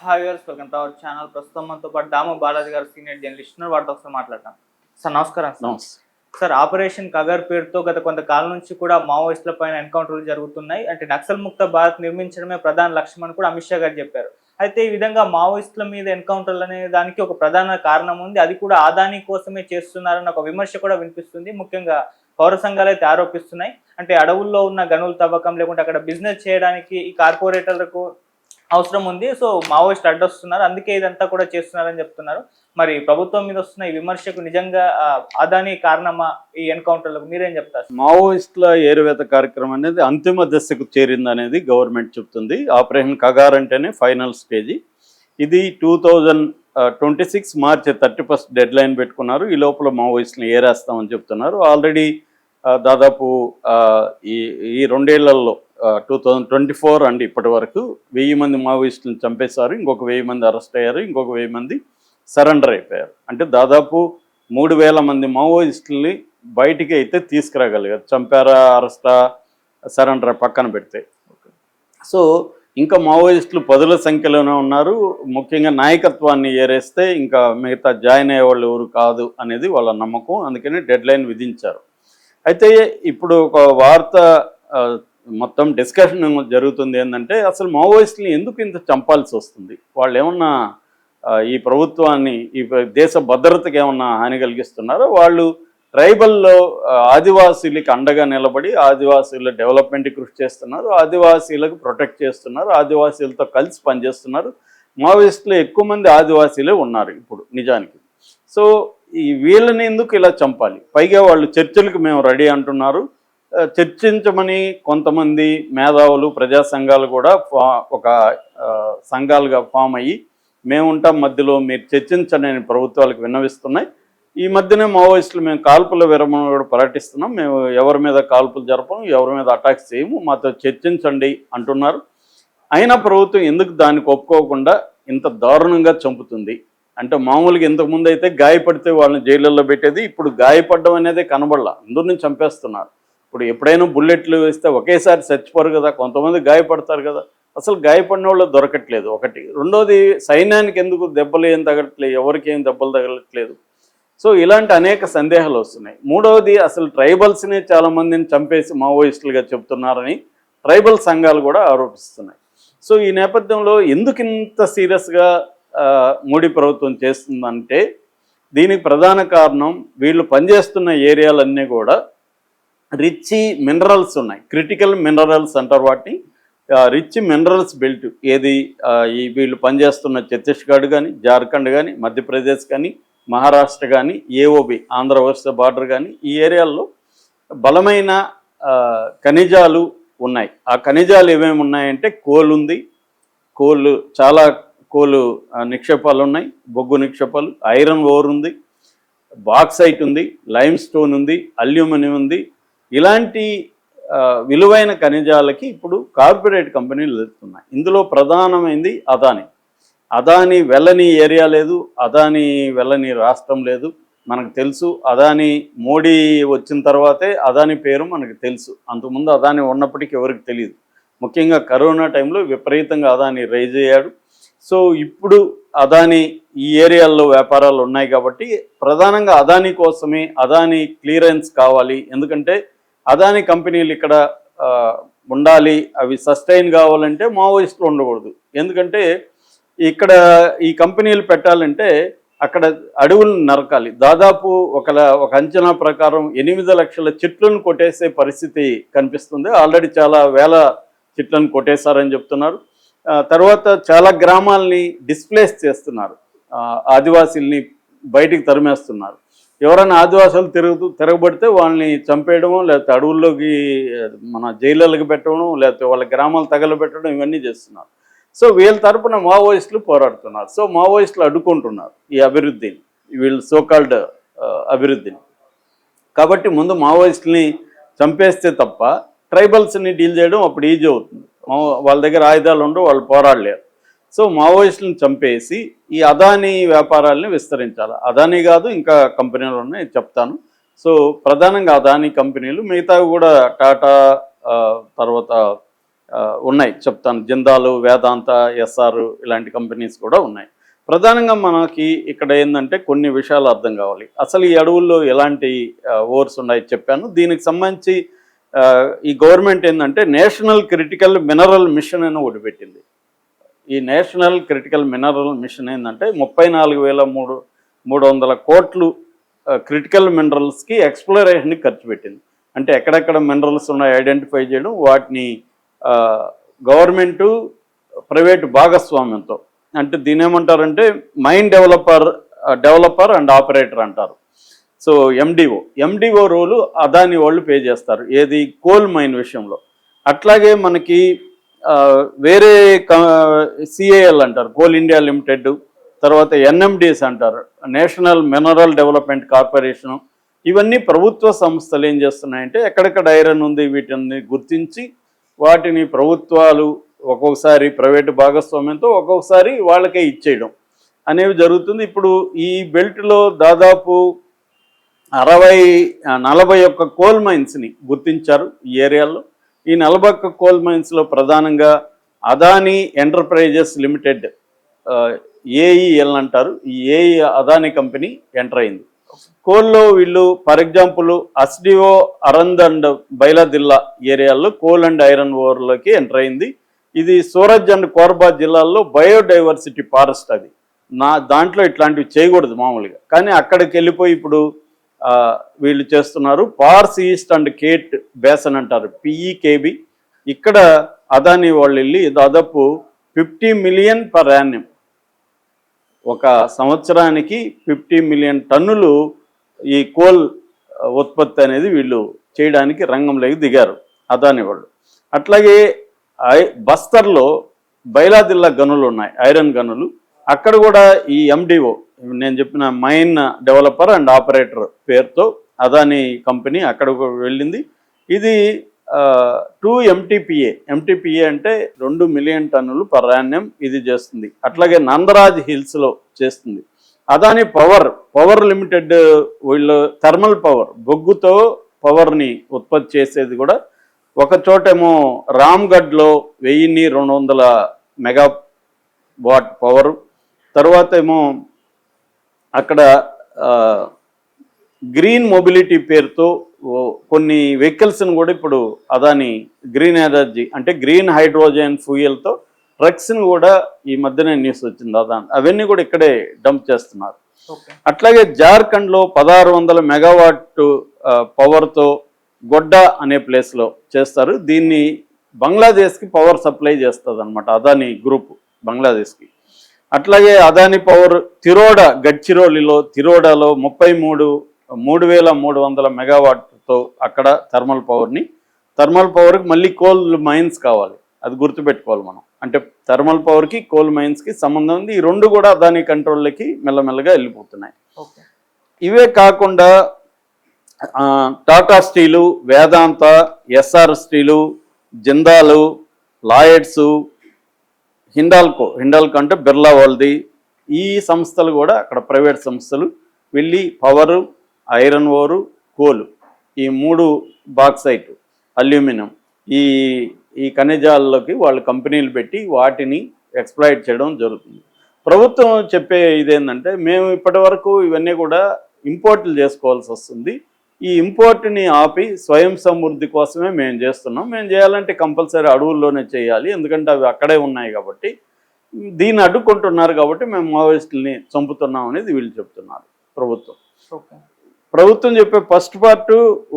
Hi viewers welcome to our channel ప్రస్తుతం మనతో పాటు దాము బాలాజీ గారు సీనియర్ జర్నలిస్ట్ వారితో ఒకసారి మాట్లాడతాం సార్ నమస్కారం సార్. నమస్తే. సార్ ఆపరేషన్ కగర్ పేరుతో గత కొంతకాలం నుంచి కూడా మావోయిస్టుల పైన ఎన్కౌంటర్లు జరుగుతున్నాయి. అంటే నక్సల్ ముక్త భారత్ నిర్మించడమే ప్రధాన లక్ష్యం అని కూడా అమిత్ షా గారు చెప్పారు. అయితే ఈ విధంగా మావోయిస్టుల మీద ఎన్కౌంటర్లు అనే దానికి ఒక ప్రధాన కారణం ఉంది. అది కూడా ఆదాని కోసమే చేస్తున్నారన్న ఒక విమర్శ కూడా వినిపిస్తుంది. ముఖ్యంగా పౌర సంఘాలు అయితే ఆరోపిస్తున్నాయి. అంటే అడవుల్లో ఉన్న గనుల తవ్వకం లేకుంటే అక్కడ బిజినెస్ చేయడానికి ఈ కార్పొరేటర్లకు అవసరం ఉంది. సో మావోయిస్ట్ అడ్డొస్తున్నారు. అందుకే ఇదంతా కూడా చేస్తున్నారని చెప్తున్నారు. మరి ప్రభుత్వం మీద వస్తున్న ఈ విమర్శకు నిజంగా అదాని కారణమా ఈ ఎన్కౌంటర్లకు? మీరేం చెప్తారు? మావోయిస్టుల ఏరువేత కార్యక్రమం అనేది అంతిమ దశకు చేరింది అనేది గవర్నమెంట్ చెప్తుంది. ఆపరేషన్ కగార్ అంటేనే ఫైనల్ స్టేజ్. ఇది two thousand twenty six March thirty first deadline పెట్టుకున్నారు. ఈ లోపల మావోయిస్టులు ఏరేస్తామని చెప్తున్నారు. ఆల్రెడీ దాదాపు ఈ ఈ రెండేళ్ళలో టూ థౌజండ్ ట్వంటీ ఫోర్ అండి ఇప్పటి వరకు. వెయ్యి మంది మావోయిస్టులను చంపేశారు ఇంకొక వెయ్యి మంది అరెస్ట్ అయ్యారు ఇంకొక వెయ్యి మంది సరెండర్ అయిపోయారు. అంటే దాదాపు మూడు వేల మంది మావోయిస్టుల్ని బయటికి అయితే తీసుకురాగలిగారు. చంపారా అరెస్టా సరెండర్ పక్కన పెడితే. సో ఇంకా మావోయిస్టులు పదుల సంఖ్యలోనే ఉన్నారు. ముఖ్యంగా నాయకత్వాన్ని ఏరేస్తే ఇంకా మిగతా జాయిన్ అయ్యేవాళ్ళు ఎవరు కాదు అనేది వాళ్ళ నమ్మకం. అందుకని డెడ్ లైన్ విధించారు. అయితే ఇప్పుడు ఒక వార్త మొత్తం డిస్కషన్ జరుగుతుంది ఏంటంటే అసలు మావోయిస్టులు ఎందుకు ఇంత చంపాల్సి వస్తుంది? వాళ్ళు ఏమన్నా ఈ ప్రభుత్వాన్ని ఈ దేశ భద్రతకి ఏమన్నా హాని కలిగిస్తున్నారో? వాళ్ళు ట్రైబల్లో ఆదివాసీలకి అండగా నిలబడి ఆదివాసీల డెవలప్మెంట్ కృషి చేస్తున్నారు ఆదివాసీలకు ప్రొటెక్ట్ చేస్తున్నారు ఆదివాసీలతో కలిసి పనిచేస్తున్నారు. మావోయిస్టులు ఎక్కువ మంది ఆదివాసీలే ఉన్నారు ఇప్పుడు నిజానికి. సో ఈ వీళ్ళని ఎందుకు ఇలా చంపాలి? పైగా వాళ్ళు చర్చలకు మేము రెడీ అంటున్నారు. చర్చించమని కొంతమంది మేధావులు ప్రజా సంఘాలు కూడా ఫా- ఒక సంఘాలుగా ఫామ్ అయ్యి మేము ఉంటాం మధ్యలో మీరు చర్చించండి అని ప్రభుత్వాలకు విన్నవిస్తున్నాయి. ఈ మధ్యనే మావోయిస్టులు మేము కాల్పుల విరమణ కూడా ప్రకటిస్తున్నాం. మేము ఎవరి మీద కాల్పులు జరపం ఎవరి మీద అటాక్స్ చేయము మాతో చర్చించండి అంటున్నారు. అయినా ప్రభుత్వం ఎందుకు దానికి ఒప్పుకోకుండా ఇంత దారుణంగా చంపుతుంది? అంటే మామూలుగా ఇంతకుముందు అయితే గాయపడితే వాళ్ళని జైళ్ళల్లో పెట్టేది ఇప్పుడు గాయపడడం అనేది కనబడలా. అందరిని చంపేస్తున్నారు. ఇప్పుడు ఎప్పుడైనా బుల్లెట్లు వేస్తే ఒకేసారి చచ్చిపోరు కదా కొంతమంది గాయపడతారు కదా. అసలు గాయపడిన వాళ్ళు దొరకట్లేదు. ఒకటి. రెండోది సైన్యానికి ఎందుకు దెబ్బలు ఏం తగలట్లేదు ఎవరికి ఏం దెబ్బలు తగలట్లేదు. సో ఇలాంటి అనేక సందేహాలు వస్తున్నాయి. మూడవది అసలు ట్రైబల్స్ని చాలా మందిని చంపేసి మావోయిస్టులుగా చెప్తున్నారని ట్రైబల్ సంఘాలు కూడా ఆరోపిస్తున్నాయి. సో ఈ నేపథ్యంలో ఎందుకు ఇంత సీరియస్గా మోడీ ప్రభుత్వం చేస్తుందంటే దీనికి ప్రధాన కారణం వీళ్ళు పనిచేస్తున్న ఏరియాలన్నీ కూడా రిచ్ మినరల్స్ ఉన్నాయి. క్రిటికల్ మినరల్స్ అంటారు వాటిని. రిచ్ మినరల్స్ బెల్ట్ ఏది? ఈ వీళ్ళు పనిచేస్తున్న ఛత్తీస్గఢ్ కానీ జార్ఖండ్ కానీ మధ్యప్రదేశ్ కానీ మహారాష్ట్ర కానీ ఏఓబి ఆంధ్ర వర్ష బార్డర్ కానీ ఈ ఏరియాల్లో బలమైన ఖనిజాలు ఉన్నాయి. ఆ ఖనిజాలు ఏమేమి ఉన్నాయంటే కోల్ ఉంది. కోళ్ళు చాలా కోలు నిక్షేపాలు ఉన్నాయి. బొగ్గు నిక్షేపాలు ఐరన్ ఓర్ ఉంది. బాక్సైట్ ఉంది. లైమ్ స్టోన్ ఉంది. అల్యూమినియం ఉంది. ఇలాంటి విలువైన ఖనిజాలకి ఇప్పుడు కార్పొరేట్ కంపెనీలు వెళ్తున్నాయి. ఇందులో ప్రధానమైంది అదాని. అదాని వెళ్ళని ఏరియా లేదు అదాని వెళ్ళని రాష్ట్రం లేదు. మనకు తెలుసు అదాని మోడీ వచ్చిన తర్వాతే అదాని పేరు మనకు తెలుసు. అంతకుముందు అదాని ఉన్నప్పటికీ ఎవరికి తెలియదు. ముఖ్యంగా కరోనా టైంలో విపరీతంగా అదాని రైజ్ అయ్యాడు. సో ఇప్పుడు అదాని ఈ ఏరియాల్లో వ్యాపారాలు ఉన్నాయి కాబట్టి ప్రధానంగా అదాని కోసమే అదాని క్లియరెన్స్ కావాలి. ఎందుకంటే అదాని కంపెనీలు ఇక్కడ ఉండాలి అవి సస్టైన్ కావాలంటే మావోయిస్టులు ఉండకూడదు. ఎందుకంటే ఇక్కడ ఈ కంపెనీలు పెట్టాలంటే అక్కడ అడవులను నరకాలి. దాదాపు ఒక ఒక అంచనా ప్రకారం ఎనిమిది లక్షల చెట్లను కొట్టేసే పరిస్థితి కనిపిస్తుంది. ఆల్రెడీ చాలా వేల చెట్లను కొట్టేశారని చెప్తున్నారు. తర్వాత చాలా గ్రామాల్ని డిస్ప్లేస్ చేస్తున్నారు. ఆదివాసీల్ని బయటికి తరిమేస్తున్నారు. ఎవరైనా ఆదివాసులు తిరుగుతూ తిరగబడితే వాళ్ళని చంపేయడము లేకపోతే అడవుల్లోకి మన జైళ్ళకి పెట్టడం లేకపోతే వాళ్ళ గ్రామాలు తగలబెట్టడం ఇవన్నీ చేస్తున్నారు. సో వీళ్ళ తరపున మావోయిస్టులు పోరాడుతున్నారు. సో మావోయిస్టులు అడ్డుకుంటున్నారు ఈ అభివృద్ధిని వీళ్ళు సోకాల్డ్ అభివృద్ధిని. కాబట్టి ముందు మావోయిస్టుల్ని చంపేస్తే తప్ప ట్రైబల్స్ని డీల్ చేయడం అప్పుడు ఈజీ అవుతుంది. మా- వాళ్ళ దగ్గర ఆయుధాలు ఉండవు వాళ్ళు పోరాడలేరు. సో మావోయిస్టులను చంపేసి ఈ అదానీ వ్యాపారాలని విస్తరించాలి. అదానీ కాదు ఇంకా కంపెనీలు ఉన్నాయి చెప్తాను. సో ప్రధానంగా అదానీ కంపెనీలు మిగతావి కూడా టాటా తర్వాత ఉన్నాయి చెప్తాను. జిందాలు వేదాంత ఎస్ఆర్ ఇలాంటి కంపెనీస్ కూడా ఉన్నాయి. ప్రధానంగా మనకి ఇక్కడ ఏంటంటే కొన్ని విషయాలు అర్థం కావాలి. అసలు ఈ అడవుల్లో ఎలాంటి ఓర్స్ ఉన్నాయి చెప్పాను. దీనికి సంబంధించి ఈ గవర్నమెంట్ ఏంటంటే నేషనల్ క్రిటికల్ మినరల్ మిషన్ అని ఒకటి పెట్టింది. ఈ నేషనల్ క్రిటికల్ మినరల్ మిషన్ ఏంటంటే ముప్పై నాలుగు వేల మూడు మూడు వందల కోట్లు క్రిటికల్ మినరల్స్కి ఎక్స్ప్లోరేషన్కి ఖర్చు పెట్టింది. అంటే ఎక్కడెక్కడ మినరల్స్ ఉన్నాయో ఐడెంటిఫై చేయడం వాటిని గవర్నమెంటు ప్రైవేట్ భాగస్వామ్యంతో. అంటే దీని ఏమంటారంటే mine developer developer and operator అంటారు. So MDO MDO role Adani వాళ్ళు పే చేస్తారు ఏది కోల్ మైన్ విషయంలో. అట్లాగే మనకి వేరే సిఏఎల్ అంటారు కోల్ ఇండియా లిమిటెడ్ తర్వాత ఎన్ఎండిఎస్ అంటారు నేషనల్ మినరల్ డెవలప్మెంట్ కార్పొరేషను. ఇవన్నీ ప్రభుత్వ సంస్థలు ఏం చేస్తున్నాయంటే ఎక్కడెక్కడ ఐరన్ ఉంది వీటిని గుర్తించి వాటిని ప్రభుత్వాలు ఒక్కొక్కసారి ప్రైవేటు భాగస్వామ్యంతో ఒక్కొక్కసారి వాళ్ళకే ఇచ్చేయడం అనేవి జరుగుతుంది. ఇప్పుడు ఈ బెల్ట్లో దాదాపు అరవై నలభై ఒక్క కోల్ మైన్స్ని గుర్తించారు ఈ ఏరియాలో. ఈ నలబక్క కోల్ మైన్స్లో ప్రధానంగా అదానీ ఎంటర్ప్రైజెస్ లిమిటెడ్ ఏఈఎల్ అంటారు. ఈ ఏఈ అదానీ కంపెనీ ఎంటర్ అయింది. కోల్లో వీళ్ళు ఫర్ ఎగ్జాంపుల్ అస్డిఓ అరంద్ అండ్ బైలాదిల్లా ఏరియాల్లో కోల్ అండ్ ఐరన్ ఓవర్లోకి ఎంటర్ అయింది. ఇది సూరజ్ అండ్ కోర్బా జిల్లాల్లో బయోడైవర్సిటీ ఫారెస్ట్ అది. నా దాంట్లో ఇట్లాంటివి చేయకూడదు మామూలుగా. కానీ అక్కడికి వెళ్ళిపోయి ఇప్పుడు వీళ్ళు చేస్తున్నారు. పార్స్ ఈస్ట్ అండ్ కేట్ బేసన్ అంటారు. పిఈకేబి ఇక్కడ అదాని వాళ్ళు వెళ్ళి దాదాపు ఫిఫ్టీ మిలియన్ పర్ యాన్యం. ఒక సంవత్సరానికి ఫిఫ్టీ మిలియన్ టన్నులు ఈ కోల్ ఉత్పత్తి అనేది వీళ్ళు చేయడానికి రంగంలోకి దిగారు అదాని వాళ్ళు. అట్లాగే బస్తర్లో బైలాదిల్లా గనులు ఉన్నాయి ఐరన్ గనులు. అక్కడ కూడా ఈ ఎండిఓ నేను చెప్పిన మైన్ డెవలపర్ అండ్ ఆపరేటర్ పేరుతో అదాని కంపెనీ అక్కడ వెళ్ళింది. ఇది టూ ఎంటీపీఏ ఎంటీపీఏ అంటే రెండు మిలియన్ టన్నులు పరాణ్యం ఇది చేస్తుంది. అట్లాగే నందరాజ్ హిల్స్లో చేస్తుంది. అదాని పవర్ పవర్ లిమిటెడ్ వీళ్ళు థర్మల్ పవర్ బొగ్గుతో పవర్ని ఉత్పత్తి చేసేది కూడా ఒక చోటేమో రామ్గఢ్లో వెయ్యిన్ని రెండు వందల మెగా వాట్ పవర్ తర్వాత ఏమో అక్కడ గ్రీన్ మొబిలిటీ పేరుతో కొన్ని వెహికల్స్ని కూడా ఇప్పుడు అదాని గ్రీన్ ఎనర్జీ అంటే గ్రీన్ హైడ్రోజన్ ఫ్యూయల్తో ట్రక్స్ని కూడా ఈ మధ్యనే న్యూస్ వచ్చింది అదాని. అవన్నీ కూడా ఇక్కడే డంప్ చేస్తున్నారు. అట్లాగే జార్ఖండ్లో పదహారు వందల మెగావాట్ పవర్తో గొడ్డ అనే ప్లేస్లో చేస్తారు. దీన్ని బంగ్లాదేశ్కి పవర్ సప్లై చేస్తుంది అనమాట అదాని గ్రూప్ బంగ్లాదేశ్కి. అట్లాగే అదాని పవర్ తిరోడ గడ్చిరోలిలో తిరోడాలో ముప్పై మూడు మూడు వేల మూడు వందల మెగావాట్తో అక్కడ థర్మల్ పవర్ని. థర్మల్ పవర్కి మళ్ళీ కోల్ మైన్స్ కావాలి. అది గుర్తుపెట్టుకోవాలి మనం. అంటే థర్మల్ పవర్కి కోల్ మైన్స్కి సంబంధం ఉంది. ఈ రెండు కూడా అదాని కంట్రోల్లోకి మెల్లమెల్లగా వెళ్ళిపోతున్నాయి. ఓకే. ఇవే కాకుండా Tata steel Vedanta Essar steel Jindal Lloyds Hindalco Hindalco అంటే బిర్లా వాళ్ళది. ఈ సంస్థలు కూడా అక్కడ ప్రైవేట్ సంస్థలు. వెళ్ళి పవరు ఐరన్ ఓరు కోలు ఈ మూడు బాక్సైట్ అల్యూమినియం. ఈ ఈ ఖనిజాల్లోకి వాళ్ళు కంపెనీలు పెట్టి వాటిని ఎక్స్ప్లాయిట్ చేయడం జరుగుతుంది. ప్రభుత్వం చెప్పే ఇదేంటంటే మేము ఇప్పటి వరకు ఇవన్నీ కూడా ఇంపోర్ట్లు చేసుకోవాల్సి వస్తుంది. ఈ ఇంపోర్ట్ని ఆపి స్వయం సమృద్ధి కోసమే మేము చేస్తున్నాం. మేము చేయాలంటే కంపల్సరీ అడవుల్లోనే చేయాలి. ఎందుకంటే అవి అక్కడే ఉన్నాయి కాబట్టి. దీన్ని అడ్డుకుంటున్నారు కాబట్టి మేము మావోయిస్టుల్ని చంపుతున్నాం అనేది వీళ్ళు చెప్తున్నారు ప్రభుత్వం. ఓకే. ప్రభుత్వం చెప్పే ఫస్ట్ పార్ట్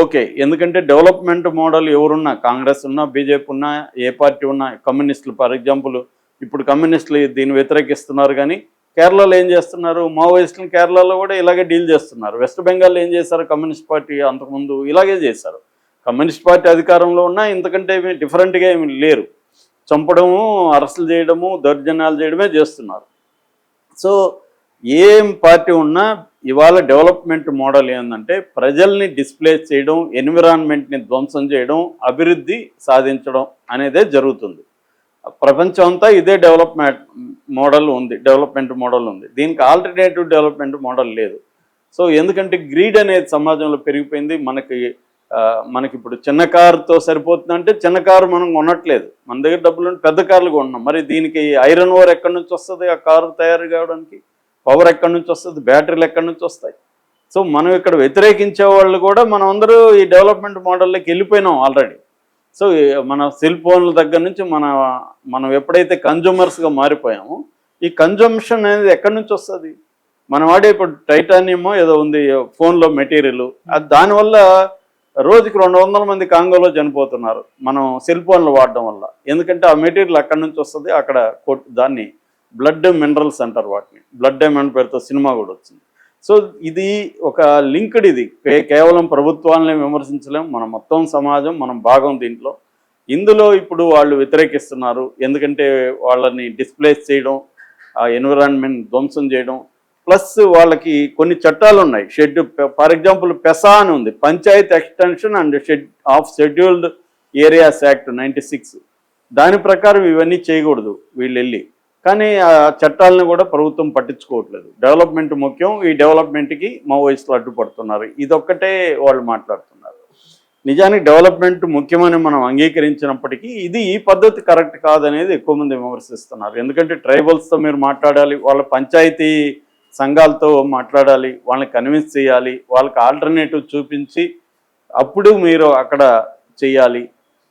ఓకే. ఎందుకంటే డెవలప్మెంట్ మోడల్ ఎవరున్నా కాంగ్రెస్ ఉన్నా బీజేపీ ఉన్నా ఏ పార్టీ ఉన్నా కమ్యూనిస్టులు ఫర్ ఎగ్జాంపుల్ ఇప్పుడు కమ్యూనిస్టులు దీన్ని వ్యతిరేకిస్తున్నారు కానీ కేరళలో ఏం చేస్తున్నారు? మావోయిస్టులు కేరళలో కూడా ఇలాగే డీల్ చేస్తున్నారు. వెస్ట్ బెంగాల్లో ఏం చేశారు? కమ్యూనిస్ట్ పార్టీ అంతకుముందు ఇలాగే చేశారు. కమ్యూనిస్ట్ పార్టీ అధికారంలో ఉన్నా ఇంతకంటే ఏమి డిఫరెంట్గా ఏమి లేరు. చంపడము అరెస్టులు చేయడము దౌర్జన్యాలు చేయడమే చేస్తున్నారు. సో ఏం పార్టీ ఉన్నా ఇవాళ డెవలప్మెంట్ మోడల్ ఏంటంటే ప్రజల్ని డిస్ప్లేస్ చేయడం ఎన్విరాన్మెంట్ని ధ్వంసం చేయడం అభివృద్ధి సాధించడం అనేదే జరుగుతుంది. ప్రపంచం అంతా ఇదే డెవలప్మెంట్ మోడల్ ఉంది డెవలప్మెంట్ మోడల్ ఉంది. దీనికి ఆల్టర్నేటివ్ డెవలప్మెంట్ మోడల్ లేదు. సో ఎందుకంటే గ్రీడ్ అనేది సమాజంలో పెరిగిపోయింది. మనకి మనకి ఇప్పుడు చిన్న కారుతో సరిపోతుందంటే చిన్న కారు మనం కొనట్లేదు. మన దగ్గర డబ్బులు ఉంటే పెద్ద కార్లు కొన్నాం. మరి దీనికి ఐరన్ ఓర్ ఎక్కడి నుంచి వస్తుంది ఆ కారు తయారు కావడానికి? పవర్ ఎక్కడి నుంచి వస్తుంది? బ్యాటరీలు ఎక్కడి నుంచి వస్తాయి? సో మనం ఇక్కడ వ్యతిరేకించే వాళ్ళు కూడా మనం అందరూ ఈ డెవలప్మెంట్ మోడల్లోకి వెళ్ళిపోయినాం ఆల్రెడీ. సో మన సెల్ ఫోన్ల దగ్గర నుంచి మన మనం ఎప్పుడైతే కన్జ్యూమర్స్గా మారిపోయామో ఈ కన్జంప్షన్ అనేది ఎక్కడి నుంచి వస్తుంది? మనం వాడే ఇప్పుడు టైటానియమో ఏదో ఉంది ఫోన్లో మెటీరియల్. అది దానివల్ల రోజుకి రెండు వందల మంది కాంగోలో చనిపోతున్నారు మనం సెల్ ఫోన్లు వాడడం వల్ల. ఎందుకంటే ఆ మెటీరియల్ అక్కడి నుంచి వస్తుంది అక్కడ దాన్ని బ్లడ్ మినరల్స్ అంటారు వాటిని. బ్లడ్ మినరల్ పేరుతో సినిమా కూడా వచ్చింది. సో ఇది ఒక లింక్డ్ ఇది. కేవలం ప్రభుత్వాలనే విమర్శించలేం. మన మొత్తం సమాజం మనం భాగం దీంట్లో. ఇందులో ఇప్పుడు వాళ్ళు వ్యతిరేకిస్తున్నారు. ఎందుకంటే వాళ్ళని డిస్ప్లేస్ చేయడం ఆ ఎన్విరాన్మెంట్ ధ్వంసం చేయడం. ప్లస్ వాళ్ళకి కొన్ని చట్టాలు ఉన్నాయి షెడ్యూ ఫర్ ఎగ్జాంపుల్ పెసా అని ఉంది. Panchayat extension and shed of scheduled areas act ninety six. దాని ప్రకారం ఇవన్నీ చేయకూడదు వీళ్ళు వెళ్ళి కానీ ఆ చట్టాలను కూడా ప్రభుత్వం పట్టించుకోవట్లేదు. డెవలప్మెంట్ ముఖ్యం ఈ డెవలప్మెంట్కి మావోయిస్టులు అడ్డుపడుతున్నారు. ఇదొక్కటే వాళ్ళు మాట్లాడుతున్నారు. నిజానికి డెవలప్మెంట్ ముఖ్యమని మనం అంగీకరించినప్పటికీ ఇది ఈ పద్ధతి కరెక్ట్ కాదనేది ఎక్కువ మంది విమర్శిస్తున్నారు. ఎందుకంటే ట్రైబల్స్తో మీరు మాట్లాడాలి వాళ్ళ పంచాయతీ సంఘాలతో మాట్లాడాలి వాళ్ళని కన్విన్స్ చేయాలి వాళ్ళకి ఆల్టర్నేటివ్ చూపించి అప్పుడు మీరు అక్కడ చేయాలి.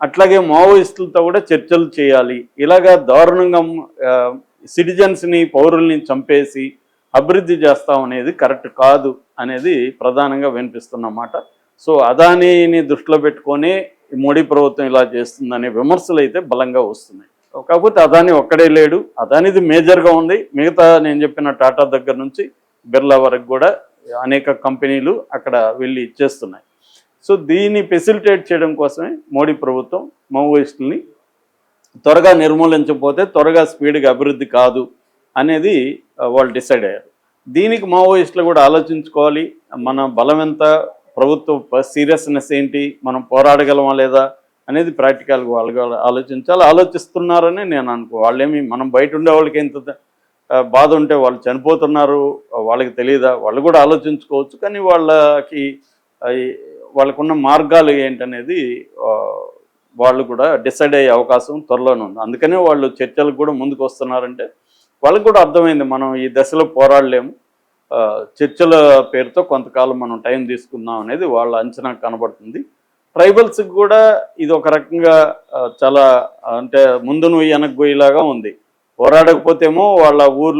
అట్లాగే మావోయిస్టులతో కూడా చర్చలు చేయాలి. ఇలాగా దారుణంగా సిటిజన్స్ని పౌరుల్ని చంపేసి అభివృద్ధి చేస్తాం అనేది కరెక్ట్ కాదు అనేది ప్రధానంగా వినిపిస్తున్నమాట సో అదానీని దృష్టిలో పెట్టుకొని మోడీ ప్రభుత్వం ఇలా చేస్తుందనే విమర్శలు అయితే బలంగా వస్తున్నాయి. కాకపోతే అదాని ఒక్కడే లేడు. అదానిది మేజర్గా ఉంది. మిగతా నేను చెప్పిన టాటా దగ్గర నుంచి బిర్లా వరకు కూడా అనేక కంపెనీలు అక్కడ వెళ్ళి ఇచ్చేస్తున్నాయి సో దీన్ని ఫెసిలిటేట్ చేయడం కోసమే మోడీ ప్రభుత్వం మావోయిస్టుల్ని త్వరగా నిర్మూలించకపోతే త్వరగా స్పీడ్గా అభివృద్ధి కాదు అనేది వాళ్ళు డిసైడ్ అయ్యారు. దీనికి మావోయిస్టులు కూడా ఆలోచించుకోవాలి. మన బలం ఎంత ప్రభుత్వ సీరియస్నెస్ ఏంటి మనం పోరాడగలమా లేదా అనేది ప్రాక్టికల్గా వాళ్ళు ఆలోచించాలి. ఆలోచిస్తున్నారని నేను అనుకో వాళ్ళేమి మనం బయట ఉండే వాళ్ళకి ఎంత బాధ ఉంటే వాళ్ళు చనిపోతున్నారు వాళ్ళకి తెలియదా వాళ్ళు కూడా ఆలోచించుకోవచ్చు. కానీ వాళ్ళకి వాళ్ళకున్న మార్గాలు ఏంటనేది వాళ్ళు కూడా డిసైడ్ అయ్యే అవకాశం త్వరలోనే ఉంది. అందుకనే వాళ్ళు చర్చలకు కూడా ముందుకు వస్తున్నారంటే వాళ్ళకు కూడా అర్థమైంది మనం ఈ దశలో పోరాడలేము. చర్చల పేరుతో కొంతకాలం మనం టైం తీసుకుందాం అనేది వాళ్ళ అంచనా కనబడుతుంది. ట్రైబల్స్కి కూడా ఇది ఒక రకంగా చాలా అంటే ముందు నువ్వు వెనక్కి పోయేలాగా ఉంది. పోరాడకపోతేమో వాళ్ళ ఊర్లో